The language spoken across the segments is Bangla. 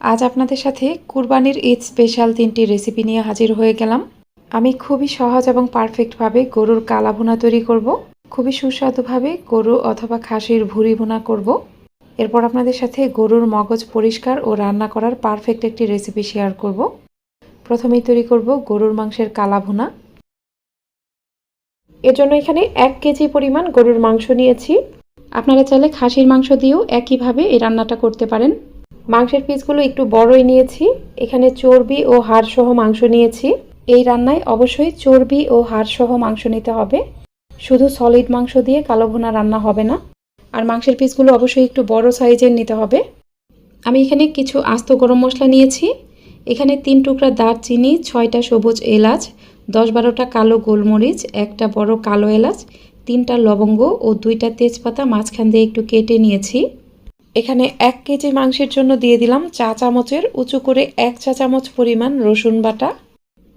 আজ আপনাদের সাথে কুরবানির ঈদ স্পেশাল তিনটি রেসিপি নিয়ে হাজির হয়ে গেলাম। আমি খুবই সহজ এবং পারফেক্টভাবে গরুর কালা ভুনা তৈরি করব। খুবই সুস্বাদুভাবে গরু অথবা খাসির ভুড়ি ভুনা করব। এরপর আপনাদের সাথে গরুর মগজ পরিষ্কার ও রান্না করার পারফেক্ট একটি রেসিপি শেয়ার করব। প্রথমেই তৈরি করব গরুর মাংসের কালা ভুনা এর জন্য এখানে এক কেজি পরিমাণ গরুর মাংস নিয়েছি। আপনারা চাইলে খাসির মাংস দিয়েও একইভাবে এই রান্নাটা করতে পারেন। মাংসের পিসগুলো একটু বড়ই নিয়েছি। এখানে চর্বি ও হাড় সহ মাংস নিয়েছি। এই রান্নায় অবশ্যই চর্বি ও হাড় সহ মাংস নিতে হবে। শুধু সলিড মাংস দিয়ে কালো ভুনা রান্না হবে না। আর মাংসের পিসগুলো অবশ্যই একটু বড় সাইজের নিতে হবে। আমি এখানে কিছু আস্ত গরম মশলা নিয়েছি। এখানে তিন টুকরা দারচিনি, ছয়টা সবুজ এলাচ, দশ বারোটা কালো গোলমরিচ, একটা বড় কালো এলাচ, তিনটা লবঙ্গ ও দুইটা তেজপাতা মাঝখান দিয়ে একটু কেটে নিয়েছি। এখানে এক কেজি মাংসের জন্য দিয়ে দিলাম চা চামচের উঁচু করে এক চা চামচ পরিমাণ রসুন বাটা।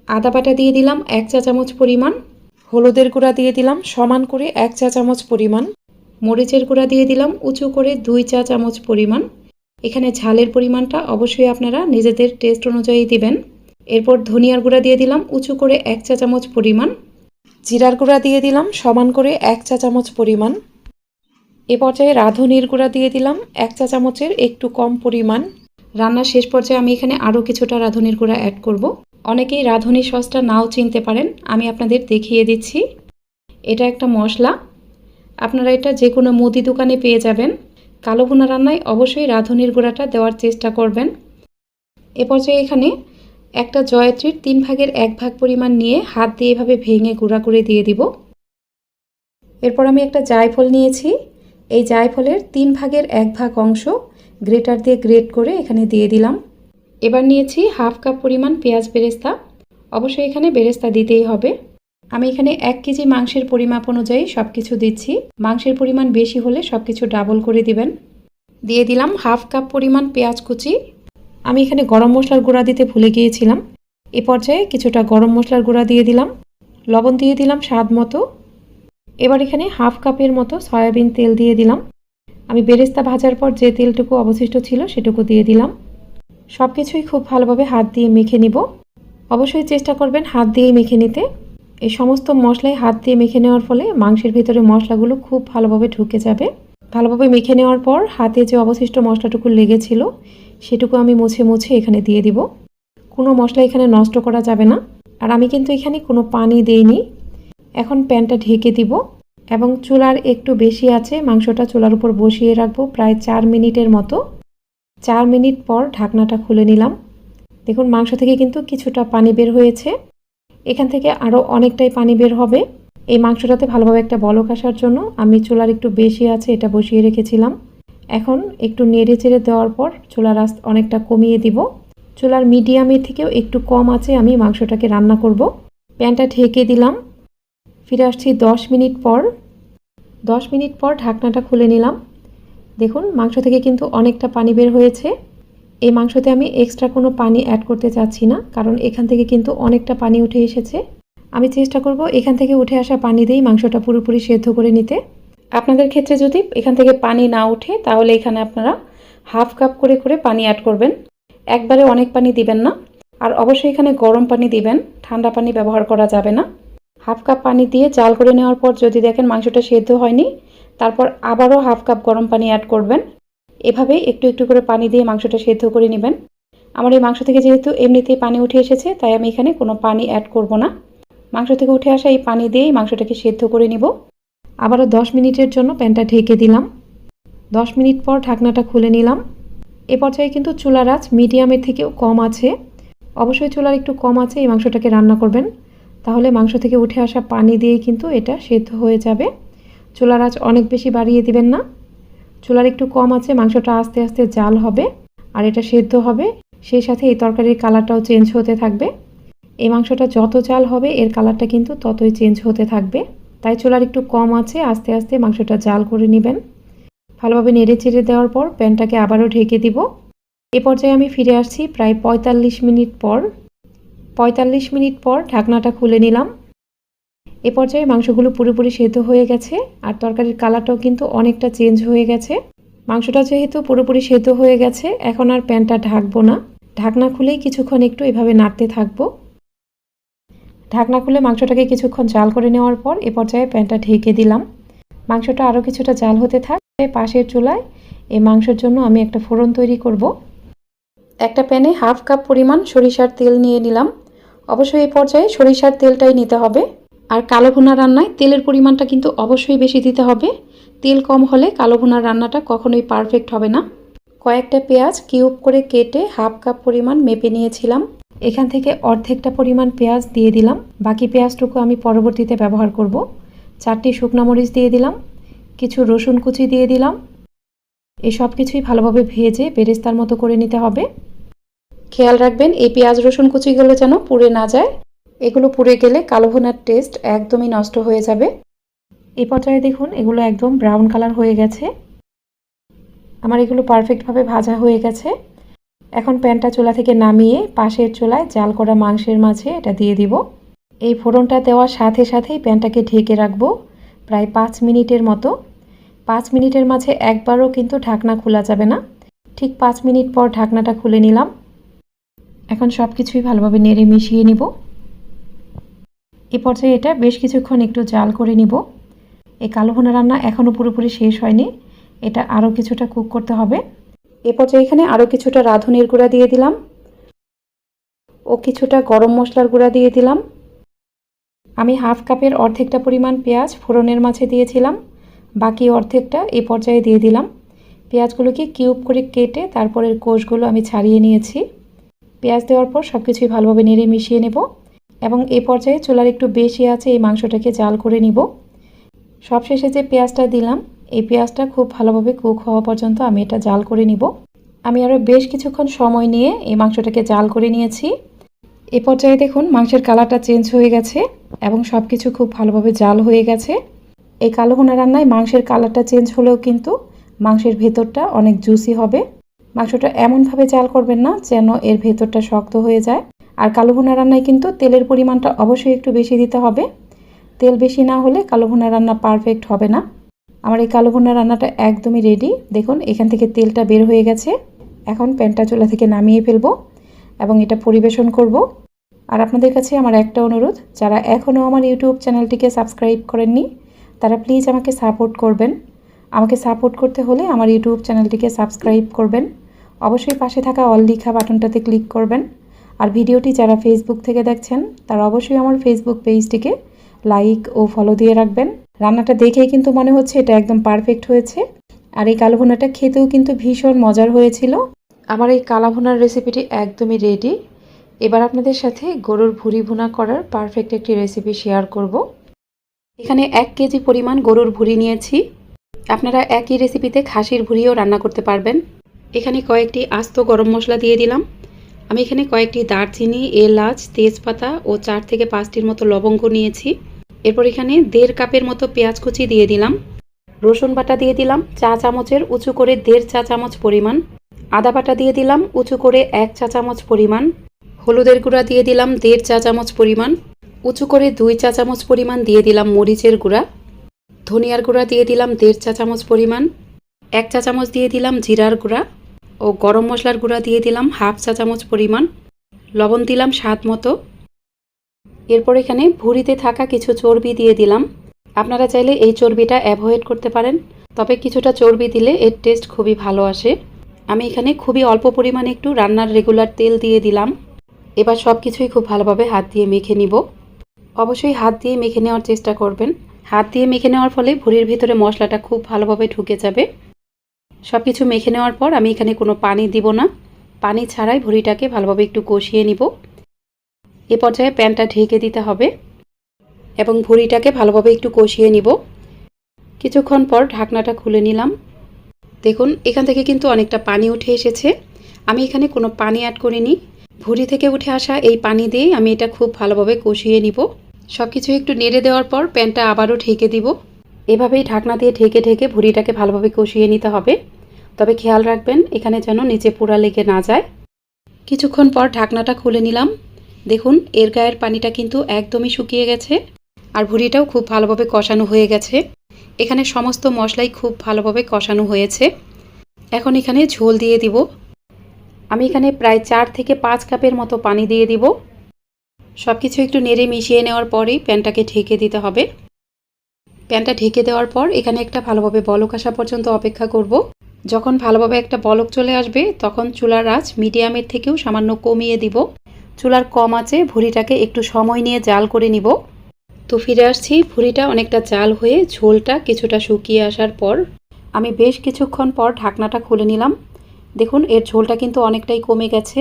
আদা বাটা দিয়ে দিলাম এক চা চামচ পরিমাণ। হলুদের গুঁড়া দিয়ে দিলাম সমান করে এক চা চামচ পরিমাণ। মরিচের গুঁড়া দিয়ে দিলাম উঁচু করে দুই চা চামচ পরিমাণ। এখানে ঝালের পরিমাণটা অবশ্যই আপনারা নিজেদের টেস্ট অনুযায়ী দিবেন। এরপর ধনিয়ার গুঁড়া দিয়ে দিলাম উঁচু করে এক চা চামচ পরিমাণ। জিরার গুঁড়া দিয়ে দিলাম সমান করে এক চা চামচ পরিমাণ। এ পর্যায়ে রাঁধুনির গুঁড়া দিয়ে দিলাম এক চা চামচের একটু কম পরিমাণ। রান্নার শেষ পর্যায়ে আমি এখানে আরও কিছুটা রাঁধুনির গুঁড়া অ্যাড করব। অনেকেই রাঁধুনি সসটা নাও চিনতে পারেন, আমি আপনাদের দেখিয়ে দিচ্ছি। এটা একটা মশলা। আপনারা এটা যে কোনো মুদি দোকানে পেয়ে যাবেন। কালো ভুনা রান্নায় অবশ্যই রাঁধুনির গুঁড়াটা দেওয়ার চেষ্টা করবেন। এ পর্যায়ে এখানে একটা জয়ত্রীর তিন ভাগের এক ভাগ পরিমাণ নিয়ে হাত দিয়ে এভাবে ভেঙে গুঁড়া করে দিয়ে দিব। এরপর আমি একটা জায়ফল নিয়েছি। এই জায়ফলের তিন ভাগের এক ভাগ অংশ গ্রেটার দিয়ে গ্রেট করে এখানে দিয়ে দিলাম। এবার নিয়েছি হাফ কাপ পরিমাণ পেঁয়াজ বেরেস্তা। অবশ্যই এখানে বেরেস্তা দিতেই হবে। আমি এখানে এক কেজি মাংসের পরিমাপ অনুযায়ী সব কিছু দিচ্ছি। মাংসের পরিমাণ বেশি হলে সব কিছু ডাবল করে দিবেন। দিয়ে দিলাম হাফ কাপ পরিমাণ পেঁয়াজ কুচি। আমি এখানে গরম মশলার গুঁড়া দিতে ভুলে গিয়েছিলাম। এ পর্যায়ে কিছুটা গরম মশলার গুঁড়া দিয়ে দিলাম। লবণ দিয়ে দিলাম স্বাদ মতো। এবার এখানে হাফ কাপের মতো সয়াবিন তেল দিয়ে দিলাম। আমি বেরেস্তা ভাজার পর যে তেলটুকু অবশিষ্ট ছিল সেটুকু দিয়ে দিলাম। সব কিছুই খুব ভালোভাবে হাত দিয়ে মেখে নিব। অবশ্যই চেষ্টা করবেন হাত দিয়েই মেখে নিতে। এই সমস্ত মশলাই হাত দিয়ে মেখে নেওয়ার ফলে মাংসের ভিতরে মশলাগুলো খুব ভালোভাবে ঢুকে যাবে। ভালোভাবে মেখে নেওয়ার পর হাতে যে অবশিষ্ট মশলাটুকু লেগেছিল সেটুকু আমি মুছে মুছে এখানে দিয়ে দিব। কোনো মশলা এখানে নষ্ট করা যাবে না। আর আমি কিন্তু এখানে কোনো পানি দেইনি। এখন প্যানটা ঢেকে দিব এবং চুলার একটু বেশি আছে, মাংসটা চুলার উপর বসিয়ে রাখব প্রায় চার মিনিটের মতো। চার মিনিট পর ঢাকনাটা খুলে নিলাম। দেখুন, মাংস থেকে কিন্তু কিছুটা পানি বের হয়েছে। এখান থেকে আরও অনেকটাই পানি বের হবে। এই মাংসটাতে ভালোভাবে একটা বলক আসার জন্য আমি চুলার একটু বেশি আছে, এটা বসিয়ে রেখেছিলাম। এখন একটু নেড়ে চেড়ে দেওয়ার পর চুলার আস্ত অনেকটা কমিয়ে দিব। চুলার মিডিয়ামের থেকেও একটু কম আছে, আমি মাংসটাকে রান্না করব। প্যানটা ঢেকে দিলাম। ফিরে আসছি দশ মিনিট পর। দশ মিনিট পর ঢাকনাটা খুলে নিলাম। দেখুন, মাংস থেকে কিন্তু অনেকটা পানি বের হয়েছে। এই মাংসতে আমি এক্সট্রা কোনো পানি অ্যাড করতে চাচ্ছি না, কারণ এখান থেকে কিন্তু অনেকটা পানি উঠে এসেছে। আমি চেষ্টা করব এখান থেকে উঠে আসা পানি দিয়েই মাংসটা পুরোপুরি সেদ্ধ করে নিতে। আপনাদের ক্ষেত্রে যদি এখান থেকে পানি না উঠে, তাহলে এখানে আপনারা হাফ কাপ করে করে পানি অ্যাড করবেন। একবারে অনেক পানি দিবেন না। আর অবশ্যই এখানে গরম পানি দিবেন, ঠান্ডা পানি ব্যবহার করা যাবে না। হাফ কাপ পানি দিয়ে জাল করে নেওয়ার পর যদি দেখেন মাংসটা সেদ্ধ হয়নি, তারপর আবারও হাফ কাপ গরম পানি অ্যাড করবেন। এভাবে একটু একটু করে পানি দিয়ে মাংসটা সেদ্ধ করে নেবেন। আমার এই মাংস থেকে যেহেতু এমনিতেই পানি উঠে এসেছে, তাই আমি এখানে কোনো পানি অ্যাড করব না। মাংস থেকে উঠে আসা এই পানি দিয়েই মাংসটাকে সেদ্ধ করে নিব। আবারও দশ মিনিটের জন্য প্যানটা ঢেকে দিলাম। দশ মিনিট পর ঢাকনাটা খুলে নিলাম। এ পর্যায়ে কিন্তু চুলার আঁচ মিডিয়ামের থেকেও কম আছে। অবশ্যই চুলার একটু কম আছে, এই মাংসটাকে রান্না করবেন। তাহলে মাংস থেকে উঠে আসা পানি দিয়েই কিন্তু এটা সেদ্ধ হয়ে যাবে। চুলার আঁচ অনেক বেশি বাড়িয়ে দিবেন না। চুলার একটু কম আছে, মাংসটা আস্তে আস্তে জাল হবে আর এটা সেদ্ধ হবে। সেই সাথে এই তরকারির কালারটাও চেঞ্জ হতে থাকবে। এই মাংসটা যত জাল হবে, এর কালারটা কিন্তু ততই চেঞ্জ হতে থাকবে। তাই চুলার একটু কম আছে, আস্তে আস্তে মাংসটা জাল করে নেবেন। ভালোভাবে নেড়ে চেড়ে দেওয়ার পর প্যানটাকে আবারও ঢেকে দিব। এ পর্যায়ে আমি ফিরে আসছি প্রায় পঁয়তাল্লিশ মিনিট পর। পঁয়তাল্লিশ মিনিট পর ঢাকনাটা খুলে নিলাম। এ পর্যায়ে মাংসগুলো পুরোপুরি সেদ্ধ হয়ে গেছে আর তরকারির কালারটাও কিন্তু অনেকটা চেঞ্জ হয়ে গেছে। মাংসটা যেহেতু পুরোপুরি সেদ্ধ হয়ে গেছে, এখন আর প্যানটা ঢাকবো না। ঢাকনা খুলেই কিছুক্ষণ একটু এভাবে নাড়তে থাকব। ঢাকনা খুলে মাংসটাকে কিছুক্ষণ জাল করে নেওয়ার পর এ পর্যায়ে প্যানটা ঢেকে দিলাম। মাংসটা আরও কিছুটা জাল হতে থাক পাশের চুলায় এই মাংসের জন্য আমি একটা ফোড়ন তৈরি করব। একটা প্যানে হাফ কাপ পরিমাণ সরিষার তেল নিয়ে নিলাম। অবশ্যই এই পর্যায়ে সরিষার তেলটাই নিতে হবে। আর কালো ভুনা রান্নায় তেলের পরিমাণটা কিন্তু অবশ্যই বেশি দিতে হবে। তেল কম হলে কালো ভুনার রান্নাটা কখনোই পারফেক্ট হবে না। কয়েকটা পেঁয়াজ কিউব করে কেটে হাফ কাপ পরিমাণ মেপে নিয়েছিলাম। এখান থেকে অর্ধেকটা পরিমাণ পেঁয়াজ দিয়ে দিলাম। বাকি পেঁয়াজটুকু আমি পরবর্তীতে ব্যবহার করব। চারটি শুকনো মরিচ দিয়ে দিলাম। কিছু রসুন কুচি দিয়ে দিলাম। এই সব কিছুই ভালোভাবে ভেজে বেরেস্তার মতো করে নিতে হবে। খেয়াল রাখবেন, এই পেঁয়াজ, রসুন কুচিগুলো যেন পুড়ে না যায়। এগুলো পুড়ে গেলে কালো ভুনার টেস্ট একদমই নষ্ট হয়ে যাবে। এই পর্যায়ে দেখুন, এগুলো একদম ব্রাউন কালার হয়ে গেছে। আমার এগুলো পারফেক্টভাবে ভাজা হয়ে গেছে। এখন প্যানটা চুলা থেকে নামিয়ে পাশের চুলায় জাল করা মাংসের মাঝে এটা দিয়ে দিব। এই ফোড়নটা দেওয়ার সাথে সাথেই প্যানটাকে ঢেকে রাখব প্রায় পাঁচ মিনিটের মতো। পাঁচ মিনিটের মাঝে একবারও কিন্তু ঢাকনা খোলা যাবে না। ঠিক পাঁচ মিনিট পর ঢাকনাটা খুলে নিলাম। এখন সব কিছুই ভালোভাবে নেড়ে মিশিয়ে নিব। এ পর্যায়ে এটা বেশ কিছুক্ষণ একটু জাল করে নিব। এই কালো ভুনা রান্না এখনও পুরোপুরি শেষ হয়নি। এটা আরও কিছুটা কুক করতে হবে। এ পর্যায়ে এখানে আরও কিছুটা রাঁধুনির গুঁড়া দিয়ে দিলাম। ও কিছুটা গরম মশলার গুঁড়া দিয়ে দিলাম। আমি হাফ কাপের অর্ধেকটা পরিমাণ পেঁয়াজ ফোড়নের মাঝে দিয়েছিলাম। বাকি অর্ধেকটা এ পর্যায়ে দিয়ে দিলাম। পেঁয়াজগুলোকে কিউব করে কেটে তারপরের কোষগুলো আমি ছাড়িয়ে নিয়েছি। পেঁয়াজ দেওয়ার পর সব কিছুই ভালোভাবে নেড়ে মিশিয়ে নেব এবং এই পর্যায়ে চুলার একটু বেশি আছে এই মাংসটাকে জাল করে নিব। সবশেষে যে পেঁয়াজটা দিলাম, এই পেঁয়াজটা খুব ভালোভাবে কুক হওয়া পর্যন্ত আমি এটা জাল করে নিব। আমি আরও বেশ কিছুক্ষণ সময় নিয়ে এই মাংসটাকে জাল করে নিয়েছি। এ পর্যায়ে দেখুন মাংসের কালারটা চেঞ্জ হয়ে গেছে এবং সব কিছু খুব ভালোভাবে জাল হয়ে গেছে। এই কালো ভুনা রান্নায় মাংসের কালারটা চেঞ্জ হলেও কিন্তু মাংসের ভেতরটা অনেক জুসি হবে। মাংসটা এমনভাবে জাল করবেন না যেন এর ভেতরটা শক্ত হয়ে যায়। আর কালো ভুনা রান্নায় কিন্তু তেলের পরিমাণটা অবশ্যই একটু বেশি দিতে হবে। তেল বেশি না হলে কালো ভুনা রান্না পারফেক্ট হবে না। আমার এই কালো ভুনা রান্নাটা একদমই রেডি দেখুন, এখান থেকে তেলটা বের হয়ে গেছে। এখন প্যানটা চুলা থেকে নামিয়ে ফেলব এবং এটা পরিবেশন করব। আর আপনাদের কাছে আমার একটা অনুরোধ, যারা এখনও আমার ইউটিউব চ্যানেলটিকে সাবস্ক্রাইব করেননি, তারা প্লিজ আমাকে সাপোর্ট করবেন। আমাকে সাপোর্ট করতে হলে আমার ইউটিউব চ্যানেলটিকে সাবস্ক্রাইব করবেন। অবশ্যই পাশে থাকা অল লিখা বাটনটাতে ক্লিক করবেন। আর ভিডিওটি যারা ফেসবুক থেকে দেখছেন, তারা অবশ্যই আমার ফেসবুক পেজটিকে লাইক ও ফলো দিয়ে রাখবেন। রান্নাটা দেখেই কিন্তু মনে হচ্ছে এটা একদম পারফেক্ট হয়েছে। আর এই কালো ভুনাটা খেতেও কিন্তু ভীষণ মজার হয়েছিল। আমার এই কালা ভুনার রেসিপিটি একদমই রেডি এবার আপনাদের সাথে গরুর ভুড়ি ভুনা করার পারফেক্ট একটি রেসিপি শেয়ার করব। এখানে এক কেজি পরিমাণ গরুর ভুড়ি নিয়েছি। আপনারা একই রেসিপিতে খাসির ভুড়িও রান্না করতে পারবেন। এখানে কয়েকটি আস্ত গরম মশলা দিয়ে দিলাম। আমি এখানে কয়েকটি দারচিনি, এলাচ, তেজপাতা ও চার থেকে পাঁচটির মতো লবঙ্গ নিয়েছি। এরপর এখানে দেড় কাপের মতো পেঁয়াজ কুচি দিয়ে দিলাম। রসুন বাটা দিয়ে দিলাম চা চামচের উঁচু করে দেড় চা চামচ পরিমাণ। আদা বাটা দিয়ে দিলাম উঁচু করে এক চা চামচ পরিমাণ। হলুদের গুঁড়া দিয়ে দিলাম দেড় চা চামচ পরিমাণ। উঁচু করে দুই চা চামচ পরিমাণ দিয়ে দিলাম মরিচের গুঁড়া। ধনিয়ার গুঁড়া দিয়ে দিলাম দেড় চা চামচ পরিমাণ, এক চা চামচ দিয়ে দিলাম জিরার গুঁড়া ও গরম মশলার গুঁড়া দিয়ে দিলাম হাফ চা চামচ পরিমাণ, লবণ দিলাম স্বাদ মতো। এরপর এখানে ভুঁড়িতে থাকা কিছু চর্বি দিয়ে দিলাম। আপনারা চাইলে এই চর্বিটা অ্যাভয়েড করতে পারেন, তবে কিছুটা চর্বি দিলে এর টেস্ট খুবই ভালো আসে। আমি এখানে খুবই অল্প পরিমাণে একটু রান্নার রেগুলার তেল দিয়ে দিলাম। এবার সব কিছুই খুব ভালোভাবে হাত দিয়ে মেখে নিব। অবশ্যই হাত দিয়ে মেখে নেওয়ার চেষ্টা করবেন। হাত দিয়ে মেখে নেওয়ার ফলে ভুঁড়ির ভিতরে মশলাটা খুব ভালোভাবে ঢুকে যাবে। সব কিছু মেখে নেওয়ার পর আমি এখানে কোনো পানি দিব না। পানি ছাড়াই ভুঁড়িটাকে ভালোভাবে একটু কষিয়ে নিব। এ পর্যায়ে প্যানটা ঢেকে দিতে হবে এবং ভুঁড়িটাকে ভালোভাবে একটু কষিয়ে নিব। কিছুক্ষণ পর ঢাকনাটা খুলে নিলাম। দেখুন, এখান থেকে কিন্তু অনেকটা পানি উঠে এসেছে। আমি এখানে কোনো পানি অ্যাড করিনি। ভুঁড়ি থেকে উঠে আসা এই পানি দিয়ে আমি এটা খুব ভালোভাবে কষিয়ে নিব। সব কিছু একটু নেড়ে দেওয়ার পর প্যানটা আবারও ঢেকে দিব। এভাবেই ঢাকনা দিয়ে ঢেকে ঢেকে ভুঁড়িটাকে ভালোভাবে কষিয়ে নিতে হবে। তবে খেয়াল রাখবেন, এখানে যেন নিচে পোড়া লেগে না যায়। কিছুক্ষণ পর ঢাকনাটা খুলে নিলাম। দেখুন, এর গায়ের পানিটা কিন্তু একদমই শুকিয়ে গেছে আর ভুঁড়িটাও খুব ভালোভাবে কষানো হয়ে গেছে। এখানে সমস্ত মশলাই খুব ভালোভাবে কষানো হয়েছে। এখন এখানে ঝোল দিয়ে দিব। আমি এখানে প্রায় চার থেকে পাঁচ কাপের মতো পানি দিয়ে দিব। সব কিছু একটু নেড়ে মিশিয়ে নেওয়ার পরেই প্যানটাকে ঢেকে দিতে হবে। প্যানটা ঢেকে দেওয়ার পর এখানে একটা ভালোভাবে বলক আসা পর্যন্ত অপেক্ষা করব। যখন ভালোভাবে একটা বলক চলে আসবে, তখন চুলার আঁচ মিডিয়ামের থেকেও সামান্য কমিয়ে দিব। চুলার কম আছে ভুড়িটাকে একটু সময় নিয়ে জাল করে নিব। তো ফিরে আসছি, ভুড়িটা অনেকটা জাল হয়ে ঝোলটা কিছুটা শুকিয়ে আসার পর আমি বেশ কিছুক্ষণ পর ঢাকনাটা খুলে নিলাম। দেখুন, এর ঝোলটা কিন্তু অনেকটাই কমে গেছে।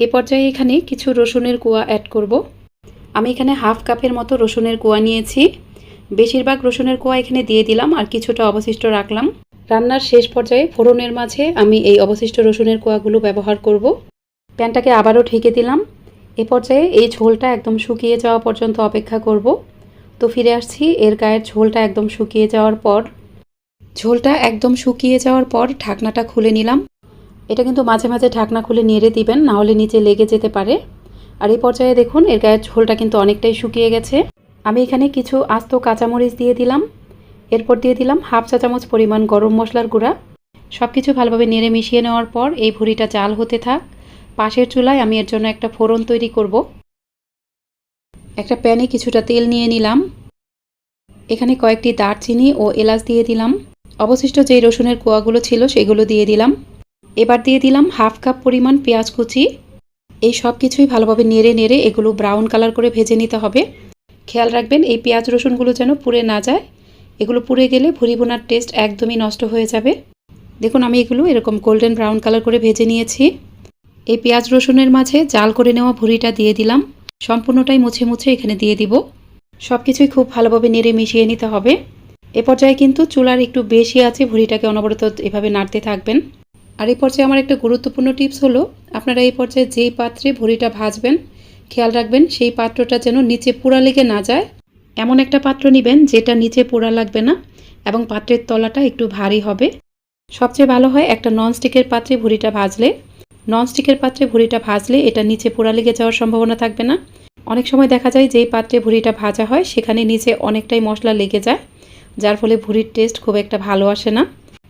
এ পর্যায়ে এখানে কিছু রসুনের কুয়া অ্যাড করব। আমি এখানে হাফ কাপের মতো রসুনের কুয়া নিয়েছি। বেশিরভাগ রসুনের কোয়া এখানে দিয়ে দিলাম আর কিছুটা অবশিষ্ট রাখলাম। রান্নার শেষ পর্যায়ে ফোড়নের মাঝে আমি এই অবশিষ্ট রসুনের কোয়াগুলো ব্যবহার করব। প্যানটাকে আবারও ঢেকে দিলাম। এ পর্যায়ে এই ঝোলটা একদম শুকিয়ে যাওয়া পর্যন্ত অপেক্ষা করব। তো ফিরে আসছি, এর গায়ের ঝোলটা একদম শুকিয়ে যাওয়ার পর। ঝোলটা একদম শুকিয়ে যাওয়ার পর ঢাকনাটা খুলে নিলাম। এটা কিন্তু মাঝে মাঝে ঢাকনা খুলে নেড়ে দিবেন, না হলে নিচে লেগে যেতে পারে। আর এই পর্যায়ে দেখুন, এর গায়ের ঝোলটা কিন্তু অনেকটাই শুকিয়ে গেছে। আমি এখানে কিছু আস্ত কাঁচামরিচ দিয়ে দিলাম। এরপর দিয়ে দিলাম হাফ চা চামচ পরিমাণ গরম মশলার গুঁড়া। সব কিছু ভালোভাবে নেড়ে মিশিয়ে নেওয়ার পর এই ভুড়িটা জাল হতে থাক। পাশের চুলায় আমি এর জন্য একটা ফোড়ন তৈরি করব। একটা প্যানে কিছুটা তেল নিয়ে নিলাম। এখানে কয়েকটি দারচিনি ও এলাচ দিয়ে দিলাম। অবশিষ্ট যেই রসুনের কোয়াগুলো ছিল সেগুলো দিয়ে দিলাম। এবার দিয়ে দিলাম হাফ কাপ পরিমাণ পেঁয়াজ কুচি। এই সব কিছুই ভালোভাবে নেড়ে নেড়ে এগুলো ব্রাউন কালার করে ভেজে নিতে হবে। খেয়াল রাখবেন এই পেঁয়াজ রসুনগুলো যেন পুড়ে না যায়। এগুলো পুড়ে গেলে ভুরি বোনার টেস্ট একদমই নষ্ট হয়ে যাবে। দেখুন, আমি এগুলো এরকম গোল্ডেন ব্রাউন কালার করে ভেজে নিয়েছি। এই পেঁয়াজ রসুনের মাঝে জাল করে নেওয়া ভুড়িটা দিয়ে দিলাম। সম্পূর্ণটাই মুছে মুছে এখানে দিয়ে দিব। সব কিছুই খুব ভালোভাবে নেড়ে মিশিয়ে নিতে হবে। এ পর্যায়ে কিন্তু চুলার একটু বেশি আছে, ভুড়িটাকে অনবরত এভাবে নাড়তে থাকবেন। আর এই পর্যায়ে আমার একটা গুরুত্বপূর্ণ টিপস হলো, আপনারা এই পর্যায়ে যেই পাত্রে ভুড়িটা ভাজবেন, খেয়াল রাখবেন সেই পাত্রটা যেন নিচে পোড়া লেগে না যায়। এমন একটা পাত্র নেবেন যেটা নিচে পোড়া লাগবে না এবং পাত্রের তলাটা একটু ভারী হবে। সবচেয়ে ভালো হয় একটা ননস্টিকের পাত্রে ভুড়িটা ভাজলে। ননস্টিকের পাত্রে ভুড়িটা ভাজলে এটা নিচে পোড়া লেগে যাওয়ার সম্ভাবনা থাকবে না। অনেক সময় দেখা যায় যেই পাত্রে ভুড়িটা ভাজা হয়, সেখানে নিচে অনেকটাই মশলা লেগে যায়, যার ফলে ভুড়ির টেস্ট খুব একটা ভালো আসে না।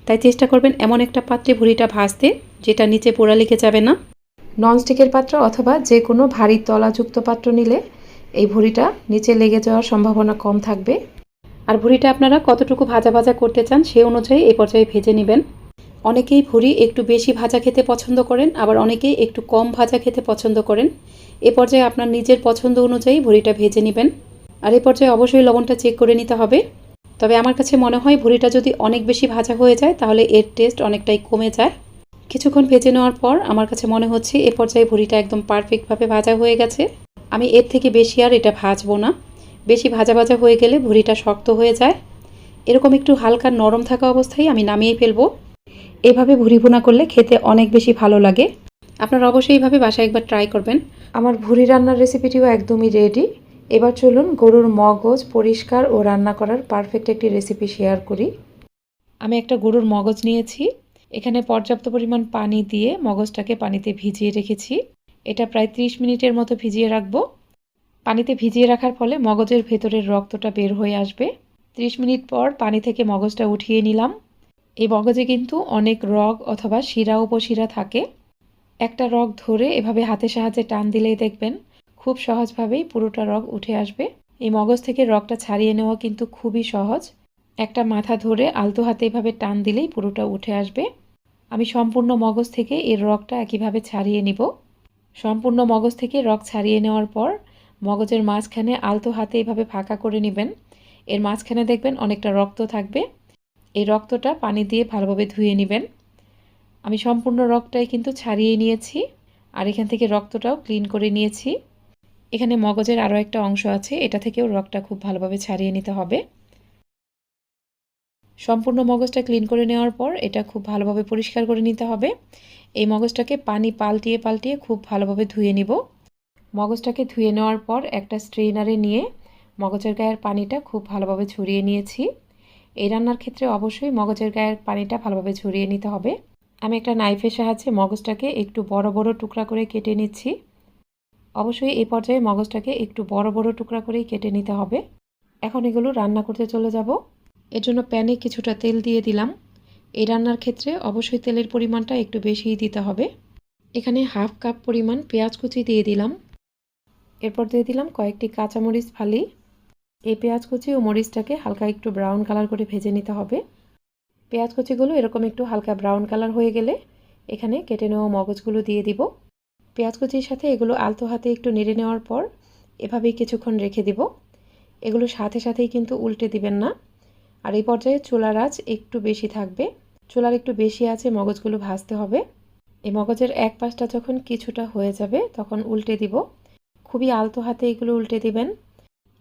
তাই চেষ্টা করবেন এমন একটা পাত্রে ভুড়িটা ভাজতে যেটা নিচে পোড়া লেগে যাবে না। ননস্টিকের পাত্র অথবা যে কোনো ভারী তলাযুক্ত পাত্র নিলে এই ভুড়িটা নিচে লেগে যাওয়ার সম্ভাবনা কম থাকবে। আর ভুড়িটা আপনারা কতটুকু ভাজা ভাজা করতে চান সে অনুযায়ী এই পর্যায়ে ভেজে নেবেন। অনেকেই ভুড়ি একটু বেশি ভাজা খেতে পছন্দ করেন আবার অনেকেই একটু কম ভাজা খেতে পছন্দ করেন। এ পর্যায়ে আপনার নিজের পছন্দ অনুযায়ী ভুড়িটা ভেজে নেবেন। আর এ পর্যায়ে অবশ্যই লবণটা চেক করে নিতে হবে। তবে আমার কাছে মনে হয় ভুড়িটা যদি অনেক বেশি ভাজা হয়ে যায়, তাহলে এর টেস্ট অনেকটাই কমে যায়। কিছুক্ষণ ভেজে নেওয়ার পর আমার কাছে মনে হচ্ছে এ পর্যায়ে ভুড়িটা একদম পারফেক্টভাবে ভাজা হয়ে গেছে। আমি এর থেকে বেশি আর এটা ভাজবো না। বেশি ভাজা ভাজা হয়ে গেলে ভুড়িটা শক্ত হয়ে যায়। এরকম একটু হালকা নরম থাকা অবস্থায় আমি নামিয়ে ফেলব। এভাবে ভুড়ি ভুনা করলে খেতে অনেক বেশি ভালো লাগে। আপনারা অবশ্যই এইভাবে বাসায় একবার ট্রাই করবেন। আমার ভুড়ি রান্নার রেসিপিটিও একদমই রেডি এবার চলুন গরুর মগজ পরিষ্কার ও রান্না করার পারফেক্ট একটি রেসিপি শেয়ার করি। আমি একটা গরুর মগজ নিয়েছি। এখানে পর্যাপ্ত পরিমাণ পানি দিয়ে মগজটাকে পানিতে ভিজিয়ে রেখেছি। এটা প্রায় 30 মিনিটের মতো ভিজিয়ে রাখব। পানিতে ভিজিয়ে রাখার ফলে মগজের ভেতরের রক্তটা বের হয়ে আসবে। 30 মিনিট পর পানি থেকে মগজটা উঠিয়ে নিলাম। এই মগজে কিন্তু অনেক রগ অথবা শিরা উপশিরা থাকে। একটা রগ ধরে এভাবে হাতের সাহায্যে টান দিলেই দেখবেন খুব সহজভাবেই পুরোটা রগ উঠে আসবে। এই মগজ থেকে রগটা ছাড়িয়ে নেওয়া কিন্তু খুবই সহজ। একটা মাথা ধরে আলতো হাতে এভাবে টান দিলেই পুরোটা উঠে আসবে। আমি সম্পূর্ণ মগজ থেকে এর রগটা একইভাবে ছাড়িয়ে নিব। সম্পূর্ণ মগজ থেকে রগ ছাড়িয়ে নেওয়ার পর মগজের মাঝখানে আলতো হাতে এভাবে ফাঁকা করে নেবেন। এর মাঝখানে দেখবেন অনেকটা রক্ত থাকবে। এই রক্তটা পানি দিয়ে ভালোভাবে ধুয়ে নেবেন। আমি সম্পূর্ণ রক্তটাই কিন্তু ছাড়িয়ে নিয়েছি। আর এখান থেকে রক্তটাও ক্লিন করে নিয়েছি। এখানে মগজের আরও একটা অংশ আছে, এটা থেকেও রগটা খুব ভালোভাবে ছাড়িয়ে নিতে হবে। সম্পূর্ণ মগজটা ক্লিন করে নেওয়ার পর এটা খুব ভালোভাবে পরিষ্কার করে নিতে হবে। এই মগজটাকে পানি পাল্টিয়ে পাল্টিয়ে খুব ভালোভাবে ধুয়ে নিব। মগজটাকে ধুয়ে নেওয়ার পর একটা স্ট্রেনারে নিয়ে মগজের গায়ের পানিটা খুব ভালোভাবে ছড়িয়ে নিয়েছি। এই রান্নার ক্ষেত্রে অবশ্যই মগজের গায়ের পানিটা ভালোভাবে ছড়িয়ে নিতে হবে। আমি একটা নাইফের সাহায্যে মগজটাকে একটু বড় বড় টুকরা করে কেটে নিচ্ছি। অবশ্যই এই পর্যায়ে মগজটাকে একটু বড় বড় টুকরা করেই কেটে নিতে হবে। এখন এগুলো রান্না করতে চলে যাব। এর জন্য প্যানে কিছুটা তেল দিয়ে দিলাম। এই রান্নার ক্ষেত্রে অবশ্যই তেলের পরিমাণটা একটু বেশিই দিতে হবে। এখানে হাফ কাপ পরিমাণ পেঁয়াজ কুচি দিয়ে দিলাম। এরপর দিয়ে দিলাম কয়েকটি কাঁচামরিচ ফালি। এই পেঁয়াজ কুচি ও মরিচটাকে হালকা একটু ব্রাউন কালার করে ভেজে নিতে হবে। পেঁয়াজ কুচিগুলো এরকম একটু হালকা ব্রাউন কালার হয়ে গেলে এখানে কেটে নেওয়া মগজগুলো দিয়ে দিব। পেঁয়াজ কুচির সাথে এগুলো আলতো হাতে একটু নেড়ে নেওয়ার পর এভাবেই কিছুক্ষণ রেখে দিব। এগুলো সাথে সাথেই কিন্তু উল্টে দিবেন না। আর এই পর্যায়ে চুলার আঁচ একটু বেশি থাকবে। চুলার একটু বেশি আছে মগজগুলো ভাজতে হবে। এই মগজের এক পাশটা যখন কিছুটা হয়ে যাবে তখন উল্টে দিব। খুবই আলতো হাতে এগুলো উল্টে দিবেন।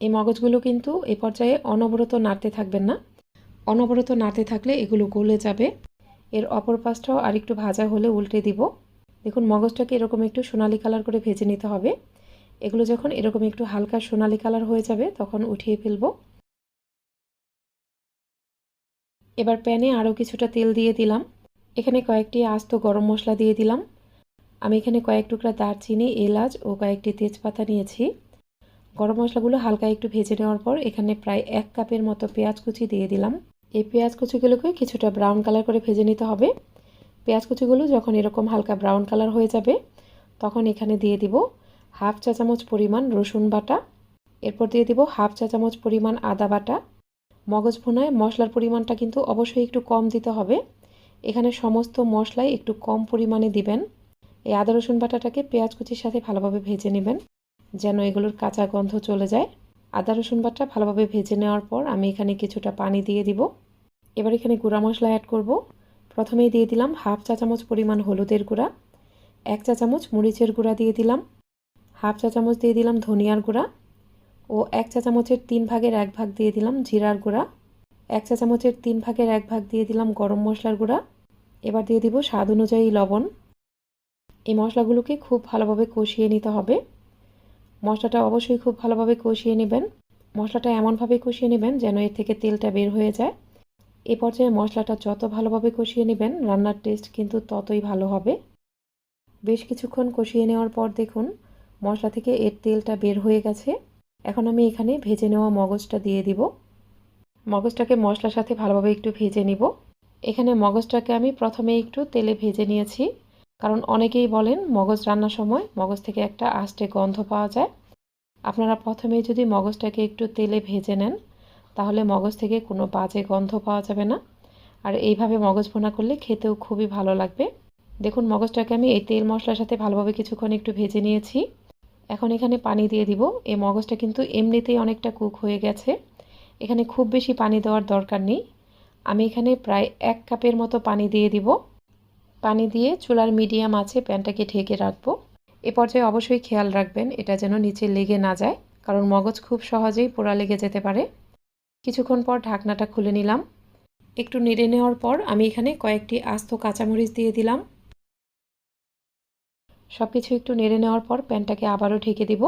এই মগজগুলো কিন্তু এ পর্যায়ে অনবরত নাড়তে থাকবেন না। অনবরত নাড়তে থাকলে এগুলো গলে যাবে। এর অপর পাশটাও আরেকটু ভাজা হলে উল্টে দিব। দেখুন, মগজটাকে এরকম একটু সোনালি কালার করে ভেজে নিতে হবে। এগুলো যখন এরকম একটু হালকা সোনালি কালার হয়ে যাবে, তখন উঠিয়ে ফেলব। এবার প্যানে আরও কিছুটা তেল দিয়ে দিলাম। এখানে কয়েকটি আস্ত গরম মশলা দিয়ে দিলাম। আমি এখানে কয়েক টুকরা দারচিনি, এলাচ ও কয়েকটি তেজপাতা নিয়েছি। গরম মশলাগুলো হালকা একটু ভেজে নেওয়ার পর এখানে প্রায় এক কাপের মতো পেঁয়াজ কুচি দিয়ে দিলাম। এই পেঁয়াজ কুচিগুলোকে কিছুটা ব্রাউন কালার করে ভেজে নিতে হবে। পেঁয়াজ কুচিগুলো যখন এরকম হালকা ব্রাউন কালার হয়ে যাবে, তখন এখানে দিয়ে দিব হাফ চা চামচ পরিমাণ রসুন বাটা, এরপর দিয়ে দিব হাফ চা চামচ পরিমাণ আদা বাটা। মগজ ভুনায় মশলার পরিমাণটা কিন্তু অবশ্যই একটু কম দিতে হবে। এখানে সমস্ত মশলাই একটু কম পরিমাণে দিবেন। এই আদা রসুন বাটাটাকে পেঁয়াজ কুচির সাথে ভালোভাবে ভেজে নেবেন, যেন এগুলোর কাঁচা গন্ধ চলে যায়। আদা রসুন বাটা ভালোভাবে ভেজে নেওয়ার পর আমি এখানে কিছুটা পানি দিয়ে দিব। এবার এখানে গুঁড়া মশলা অ্যাড করব। প্রথমেই দিয়ে দিলাম হাফ চা চামচ পরিমাণ হলুদের গুঁড়া, এক চা চামচ মরিচের গুঁড়া দিয়ে দিলাম, হাফ চা চামচ দিয়ে দিলাম ধনিয়ার গুঁড়া ও এক চা চামচের তিন ভাগের এক ভাগ দিয়ে দিলাম জিরার গুঁড়া, এক চা চামচের তিন ভাগের এক ভাগ দিয়ে দিলাম গরম মশলার গুঁড়া। এবার দিয়ে দিব স্বাদ অনুযায়ী লবণ। এই মশলাগুলোকে খুব ভালোভাবে কষিয়ে নিতে হবে। মশলাটা অবশ্যই খুব ভালোভাবে কষিয়ে নেবেন। মশলাটা এমনভাবে কষিয়ে নেবেন যেন এর থেকে তেলটা বের হয়ে যায়। এ পর্যায়ে মশলাটা যত ভালোভাবে কষিয়ে নেবেন, রান্নার টেস্ট কিন্তু ততই ভালো হবে। বেশ কিছুক্ষণ কষিয়ে নেওয়ার পর দেখুন, মশলা থেকে এর তেলটা বের হয়ে গেছে। এখন আমি এখানে ভেজে নেওয়া মগজটা দিয়ে দিব। মগজটাকে মশলার সাথে ভালোভাবে একটু ভেজে নিব। এখানে মগজটাকে আমি প্রথমে একটু তেলে ভেজে নিয়েছি। কারণ অনেকেই বলেন, মগজ রান্নার সময় মগজ থেকে একটা আষ্টে গন্ধ পাওয়া যায়। আপনারা প্রথমেই যদি মগজটাকে একটু তেলে ভেজে নেন তাহলে মগজ থেকে কোনো বাজে গন্ধ পাওয়া যাবে না। আর এইভাবে মগজ ভোনা করলে খেতেও খুবই ভালো লাগবে। দেখুন, মগজটাকে আমি এই তেল মশলার সাথে ভালোভাবে কিছুক্ষণ একটু ভেজে নিয়েছি। এখন এখানে পানি দিয়ে দিব। এই মগজটা কিন্তু এমনিতেই অনেকটা কুক হয়ে গেছে। এখানে খুব বেশি পানি দেওয়ার দরকার নেই। আমি এখানে প্রায় এক কাপের মতো পানি দিয়ে দিব। পানি দিয়ে চুলার মিডিয়াম আছে প্যানটাকে ঢেকে রাখব। এ পর্যায়ে অবশ্যই খেয়াল রাখবেন, এটা যেন নিচে লেগে না যায়, কারণ মগজ খুব সহজেই পোড়া লেগে যেতে পারে। কিছুক্ষণ পর ঢাকনাটা খুলে নিলাম। একটু নেড়ে নেওয়ার পর আমি এখানে কয়েকটি আস্ত কাঁচামরিচ দিয়ে দিলাম। সব কিছু একটু নেড়ে নেওয়ার পর প্যানটাকে আবারও ঢেকে দিব।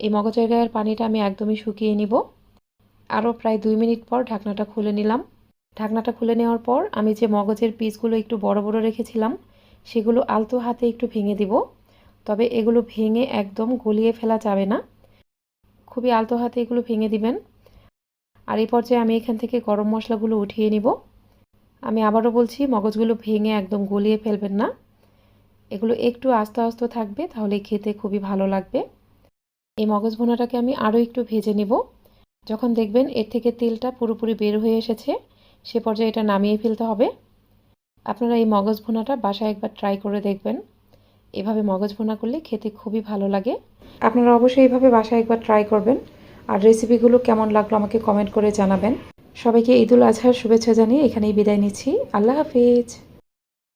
এই মগজের গায়ের পানিটা আমি একদমই শুকিয়ে নিব। আরও প্রায় দুই মিনিট পর ঢাকনাটা খুলে নিলাম। ঢাকনাটা খুলে নেওয়ার পর আমি যে মগজের পিসগুলো একটু বড় বড় রেখেছিলাম, সেগুলো আলতো হাতে একটু ভেঙে দিব। তবে এগুলো ভেঙে একদম গলিয়ে ফেলা যাবে না। খুবই আলতো হাতে এগুলো ভেঙে দিবেন। আর এই পর্যায়ে আমি এখান থেকে গরম মশলাগুলো উঠিয়ে নিব। আমি আবারও বলছি, মগজগুলো ভেঙে একদম গলিয়ে ফেলবেন না। এগুলো একটু আস্তে আস্তে থাকবে, তাহলে খেতে খুবই ভালো লাগবে। এই মগজ ভোনাটাকে আমি আরও একটু ভেজে নেব। যখন দেখবেন এর থেকে তেলটা পুরোপুরি বের হয়ে এসেছে, সে পর্যায়ে এটা নামিয়ে ফেলতে হবে। আপনারা এই মগজ ভোনাটা বাসায় একবার ট্রাই করে দেখবেন। এভাবে মগজ ভুনা করলে খেতে খুবই ভালো লাগে। আপনারা অবশ্যই এইভাবে বাসায় একবার ট্রাই করবেন। আর রেসিপিগুলো কেমন লাগল আমাকে কমেন্ট করে জানাবেন। সবাইকে ঈদুল আজহার শুভেচ্ছা জানিয়ে এখানেই বিদায় নিচ্ছি। আল্লাহ হাফিজ।